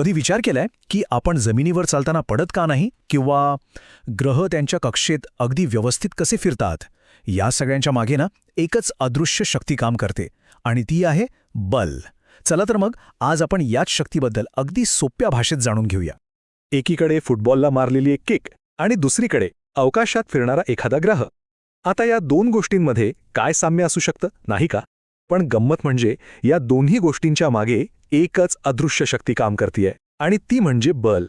कधी विचार केलाय की आपण जमिनीवर चालताना पडत का नाही किंवा ग्रह त्यांच्या कक्षेत अगदी व्यवस्थित कसे फिरतात? या सगळ्यांच्या मागे ना एकच अदृश्य शक्ती काम करते आणि ती आहे बल. चला तर मग आज आपण याच शक्तीबद्दल अगदी सोप्या भाषेत जाणून घेऊया. एकीकडे फुटबॉलला मारलेली एक किक आणि दुसरीकडे अवकाशात फिरणारा एखादा ग्रह. आता या दोन गोष्टींमध्ये काय साम्य असू शकतं नाही का? पण गंमत म्हणजे या दोन्ही गोष्टींच्या मागे एकच अदृश्य शक्ती काम करतीये आणि ती म्हणजे बल.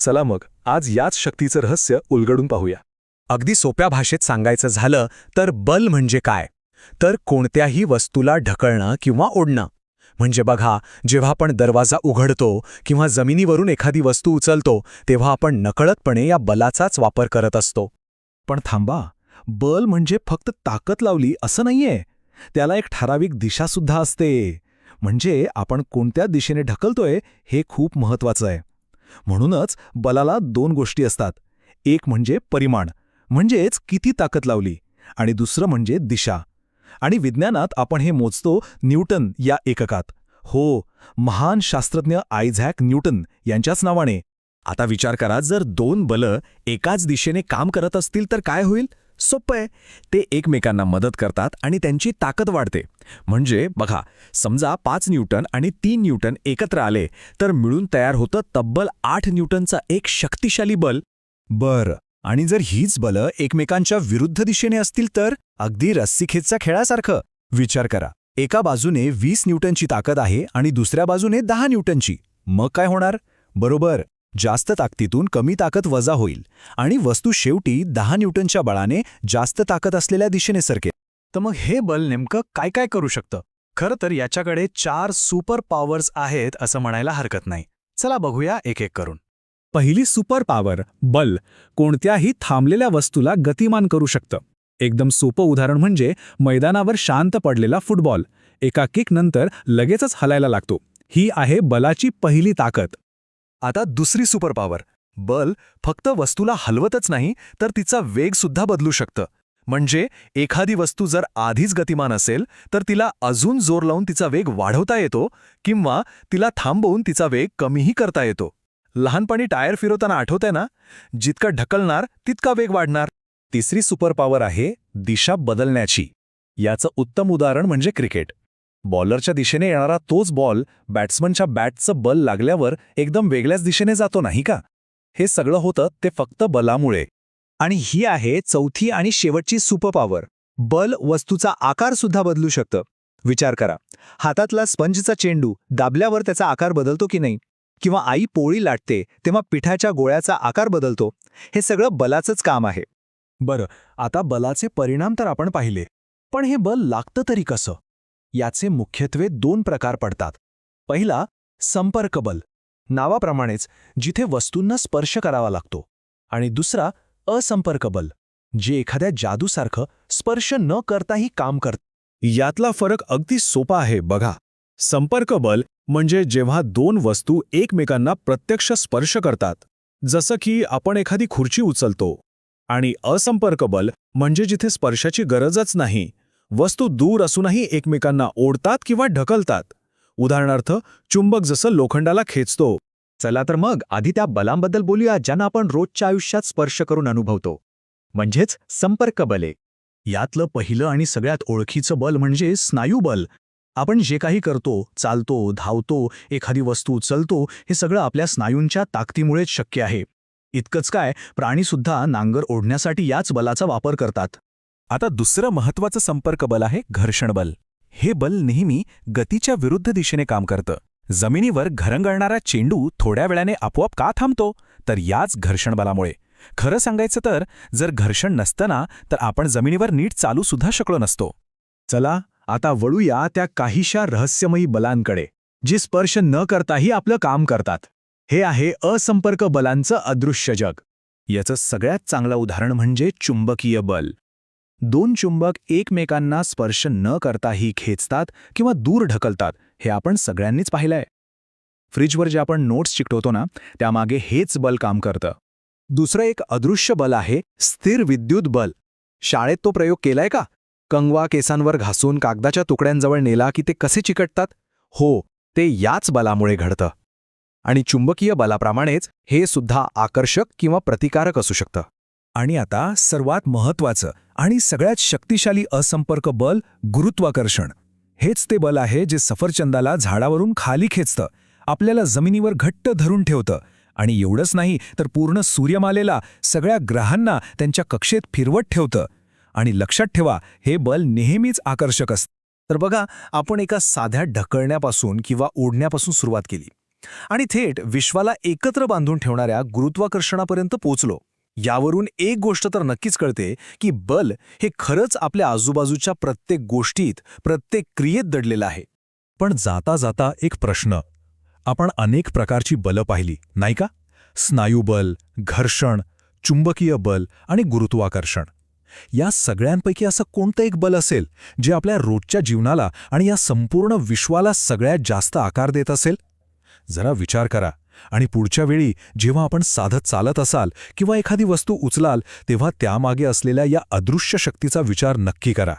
चला मग आज याच शक्तीचं रहस्य उलगडून पाहूया. अगदी सोप्या भाषेत सांगायचं झालं तर बल म्हणजे काय? तर कोणत्याही वस्तूला ढकलणं किंवा ओढणं. म्हणजे बघा जेव्हा आपण दरवाजा उघडतो किंवा जमिनीवरून एखादी वस्तू उचलतो तेव्हा आपण नकळतपणे या बलाचाच वापर करत असतो. पण थांबा बल म्हणजे फक्त ताकद लावली असं नाहीये. त्याला एक ठराविक दिशासुद्धा असते. म्हणजे आपण कोणत्या दिशेने ढकलतोय हे खूप महत्वाचं आहे. म्हणूनच बलाला दोन गोष्टी असतात. एक म्हणजे परिमाण म्हणजेच किती ताकद लावली आणि दुसरं म्हणजे दिशा. आणि विज्ञानात आपण हे मोजतो न्यूटन या एककात. हो महान शास्त्रज्ञ आयझॅक न्यूटन यांच्याच नावाने. आता विचार करा जर दोन बलं एकाच दिशेने काम करत असतील तर काय होईल? सोपं आहे. ते एकमेकांना मदत करतात आणि त्यांची ताकद वाढते. म्हणजे बघा समजा पाच न्यूटन आणि तीन न्यूटन एकत्र आले तर मिळून तयार होतं तब्बल आठ न्यूटनचा एक शक्तिशाली बल. बरं आणि जर हीच बलं एकमेकांच्या विरुद्ध दिशेने असतील तर? अगदी रस्सीखेचच्या खेळासारखं. विचार करा एका बाजूने वीस न्यूटनची ताकद आहे आणि दुसऱ्या बाजूने दहा न्यूटनची. मग काय होणार? बरोबर. जास्त ताकदीतून कमी ताकद वजा होईल. आणि वस्तू शेवटी दहा न्यूटनच्या बळाने जास्त ताकद असलेल्या दिशेने सरकेल. तर मग हे बल नेमकं काय काय करू शकतं? खरं तर याच्याकडे चार सुपर पॉवर्स आहेत असं म्हणायला हरकत नाही. चला बघूया एक एक करून. पहिली सुपर पॉवर बल कोणत्याही थांबलेल्या वस्तूला गतिमान करू शकतं. एकदम सोपं उदाहरण म्हणजे मैदानावर शांत पडलेला फुटबॉल. एका किकनंतर लगेचच हलायला लागतो. ही आहे बलाची पहिली ताकद. आता दुसरी सुपर पॉवर बल फक्त वस्तूला हलवतच नाही तर तिचा वेग सुद्धा बदलू शकतं. म्हणजे एखादी वस्तू जर आधीच गतिमान असेल तर तिला अजून जोर लावून तिचा वेग वाढवता येतो किंवा तिला थांबवून तिचा वेग कमीही करता येतो. लहानपणी टायर फिरवताना आठवते ना? जितका ढकलणार तितका वेग वाढणार. तिसरी सुपर पॉवर आहे दिशा बदलण्याची. याचं उत्तम उदाहरण म्हणजे क्रिकेट. बॉलरच्या दिशेने येणारा तोच बॉल बॅट्समनच्या बॅटचं बल लागल्यावर एकदम वेगळ्याच दिशेने जातो नाही का? हे सगळं होतं ते फक्त बलामुळे. आणि ही आहे चौथी आणि शेवटची सुपर पॉवर बल वस्तूचा आकार सुद्धा बदलू शकतं. विचार करा. हातातला स्पंजचा चेंडू दाबल्यावर त्याचा आकार बदलतो की नाही? किंवा आई पोळी लाटते तेव्हा पिठाच्या गोळ्याचा आकार बदलतो. हे सगळं बलाचंच काम आहे. बरं आता बलाचे परिणाम तर आपण पाहिले. पण हे बल लागतं तरी कसं? याचे मुख्यत्वे दोन प्रकार पडतात. पहिला संपर्क बल नावाप्रमाणेच जिथे वस्तूंना स्पर्श करावा लागतो. आणि दुसरा असंपर्क बल जे एखाद्या जादूसारखं स्पर्श न करताही काम करत यातला फरक अगदी सोपा आहे बघा. संपर्क बल म्हणजे जेव्हा दोन वस्तू एकमेकांना प्रत्यक्ष स्पर्श करतात जसं की आपण एखादी खुर्ची उचलतो. आणि असंपर्क बल म्हणजे जिथे स्पर्शाची गरजच नाही वस्तू दूर असूनही एकमेकांना ओढतात किंवा ढकलतात. उदाहरणार्थ चुंबक जसं लोखंडाला खेचतो. चला तर मग आधी त्या बलांबद्दल बोलूया ज्यांना आपण रोजच्या आयुष्यात स्पर्श करून अनुभवतो. म्हणजेच संपर्क बले. यातलं पहिलं आणि सगळ्यात ओळखीचं बल म्हणजे स्नायूबल आपण जे काही करतो चालतो धावतो एखादी वस्तू उचलतो हे सगळं आपल्या स्नायूंच्या ताकदीमुळेच शक्य आहे. इतकंच काय प्राणीसुद्धा नांगर ओढण्यासाठी याच बलाचा वापर करतात. आता दुसरं महत्वाचं संपर्क बल आहे घर्षण बल. हे बल नेहमी गतीच्या विरुद्ध दिशेने काम करतं. जमिनीवर घरंगळणारा चेंडू थोड्या वेळाने आपोआप का थांबतो? तर याच घर्षण बलामुळे. खरं सांगायचं तर जर घर्षण नसताना तर आपण जमिनीवर नीट चालू सुद्धा शकलो नसतो. चला आता वळूया त्या काहीशा रहस्यमयी बलांकडे जी स्पर्श न करताही आपलं काम करतात. हे आहे असंपर्क बलांचं अदृश्य जग. याचं सगळ्यात चांगलं उदाहरण म्हणजे चुंबकीय बल. दोन चुंबक एकमेकांना स्पर्श न करताही खेचतात किंवा दूर ढकलतात हे आपण सगळ्यांनीच पाहिलंय. फ्रीजवर जे आपण नोट्स चिकटवतो ना त्यामागे हेच बल काम करतं. दुसरं एक अदृश्य बल आहे स्थिर विद्युत बल. शाळेत तो प्रयोग केलाय का? कंगवा केसांवर घासून कागदाच्या तुकड्यांजवळ नेला की ते कसे चिकटतात? हो ते याच बलामुळे घडतं. आणि चुंबकीय बलाप्रमाणेच हे सुद्धा आकर्षक किंवा प्रतिकारक असू शकतं. आणि आता सर्वात महत्वाचं आणि सगळ्यात शक्तिशाली असंपर्क बल गुरुत्वाकर्षण. हेच ते बल आहे जे सफरचंदाला झाडावरून खाली खेचतं आपल्याला जमिनीवर घट्ट धरून ठेवतं. आणि एवढंच नाही तर पूर्ण सूर्यमालेला सगळ्या ग्रहांना त्यांच्या कक्षेत फिरवत ठेवतं. आणि लक्षात ठेवा हे बल नेहमीच आकर्षक असतं. तर बघा आपण एका साध्या ढकलण्यापासून किंवा ओढण्यापासून सुरुवात केली. आणि थेट विश्वाला एकत्र बांधून ठेवणाऱ्या गुरुत्वाकर्षणापर्यंत पोचलो यावरून एक गोष्ट तर नक्कीच कळते की बल हे खरंच आपल्या आजूबाजूच्या प्रत्येक गोष्टीत प्रत्येक क्रियेत दडलेलं आहे. पण जाता जाता एक प्रश्न. आपण अनेक प्रकारची बलं पाहिली नाही का? स्नायूबल घर्षण चुंबकीय बल आणि गुरुत्वाकर्षण. या सगळ्यांपैकी असं कोणतं एक बल असेल जे आपल्या रोजच्या जीवनाला आणि या संपूर्ण विश्वाला सगळ्यात जास्त आकार देत असेल? जरा विचार करा. आणि पुढच्या वेळी जेव्हा आपण साधत चालत असाल किंवा एखादी वस्तू उचलाल तेव्हा त्यामागे असलेल्या या अदृश्य शक्तीचा विचार नक्की करा.